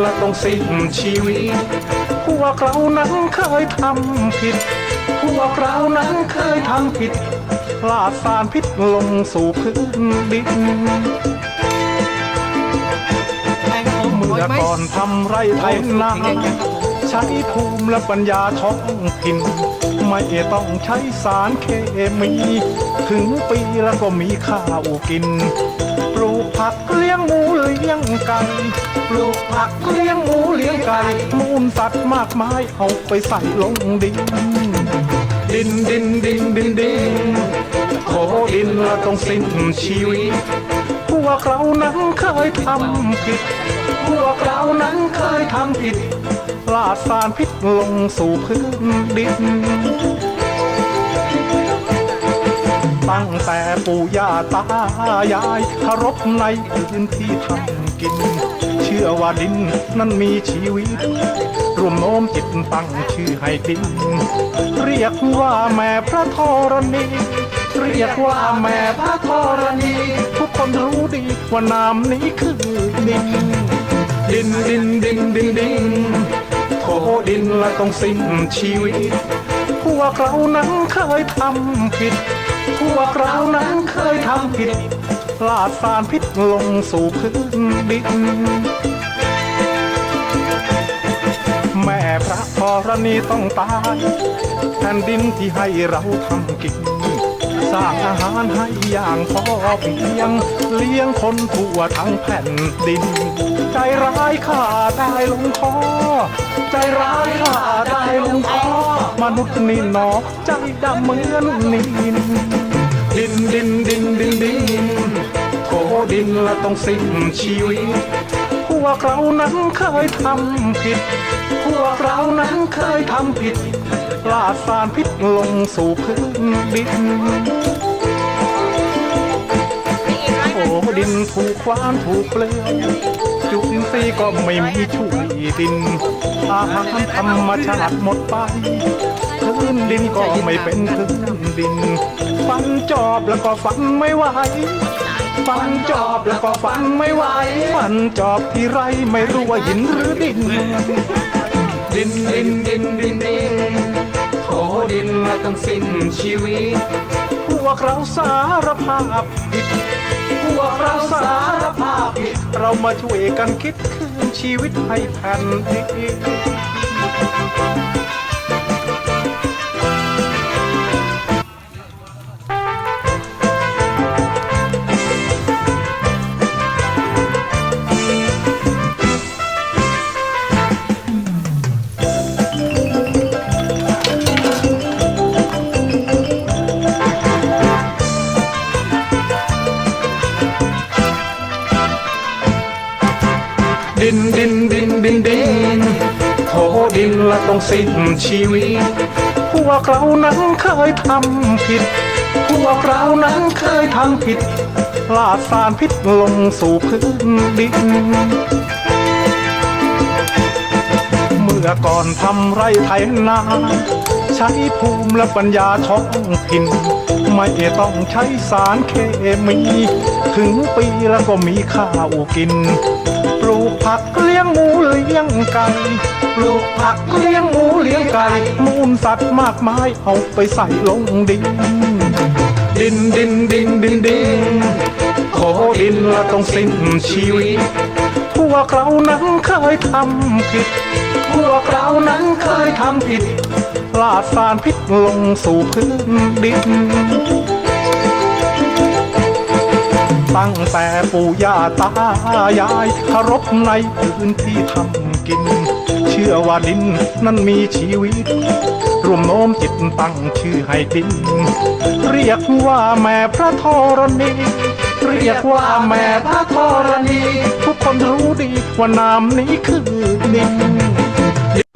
และต้องสิ้นชีวิต พวกเรานั้นเคยทำผิด พวกเรานั้นเคยทำผิดลาดสารพิษลงสู่พื้นดินเมื่อก่อนทำไรไถนาใช้ภูมิและปัญญาท้องถิ่นไม่ต้องใช้สารเคมี ถึงปีแล้วก็มีข้าวกิน ปลูกผัก เลี้ยงไก่ปลูกผักเลี้ยงหมูเลี้ยงไก่มูลสัตว์มากมายเอาไปใส่ลงดิน ดินดินดินดินดินโถดินและต้องสิ้นชีวิต พวกเรานั้นเคยทำผิด พวกเรานั้นเคยทำผิดลาดสารพิษลงสู่พื้นดินตั้งแต่ปู่ย่าตายายเคารพในพื้นที่ทำ กินเชื่อว่าดินนั้นมีชีวิต รวมโน้มจิตตั้งชื่อให้ดิน เรียกว่าแม่พระธรณีเรียกว่าแม่พระธรณีทุกคนรู้ดีว่านามนี้คือดิน ดินดินดินดินดินโถดินละต้องสิ้นชีวิต พวกเรานั้นเคยทำผิด พวกเรานั้นเคยทำผิด ลาดสารพิษลงสู่พื้นดิน แม่พระธรณีต้องตายแผ่นดินที่ให้เราทำกิน สร้างอาหารให้อย่างพอเพียง เลี้ยงคนทั่วทั้งแผ่นดิน ใจร้ายข้าได้ลงคอ ใจร้ายข้าได้ลงคอ มนุษย์นี่หนอใจดำเหมือนนินดินดินดินดินดิน ดินและต้องสิ้นชีวิต พวกเรานั้นเคยทำผิด พวกเรานั้นเคยทำผิดลาดสารพิษลงสู่พื้นดิน โอ้ดินถูกควานถูกเปลือยจุลินทรีย์ก็ไม่มีช่วยดิน อาหารธรรมชาติหมดไปพื้นดินก็ไม่เป็นพื้นดิน ฟันจอบแล้วก็ฟันไม่ไหว ฟันจอบแล้วก็ฟันไม่ไหวฟันจอบที่ไรไม่รู้ว่าหินหรือดิน ดินดินดินดินดินโถดินและต้องสิ้นชีวิต พวกเราสารภาพผิดพวกเราสารภาพผิด เรามาช่วยกันคิดคืนชีวิตให้แผ่นดิน ดินดินดินดินดินโถดินและต้องสิ้นชีวิต พวกเรานั้นเคยทำผิด พวกเรานั้นเคยทำผิดลาดสารพิษลงสู่พื้นดิน เมื่อก่อนทำไรไถนาใช้ภูมิและปัญญาท้องถิ่นไม่ต้องใช้สารเคมี ถึงปีแล้วก็มีข้าวกินปลูก ผักเลี้ยงหมูเลี้ยงไก่ปลูกผักเลี้ยงหมูเลี้ยงไก่มูลสัตว์มากมายเอาไปใส่ลงดิน ดินดินดินดินดินโถดินละต้องสิ้นชีวิตพวกเรานั้นเคยทำผิด พวกเรานั้นเคยทำผิดลาดสารพิษลงสู่พื้นดิน ตั้งแต่ปู่ย่าตายายเคารพในพื้นที่ทำกิน เชื่อว่าดินนั้นมีชีวิต รวมโน้มจิตตั้งชื่อให้ดิน เรียกว่าแม่พระธรณีเรียกว่าแม่พระธรณี ทุกคนรู้ดีว่านามนี้คือดิน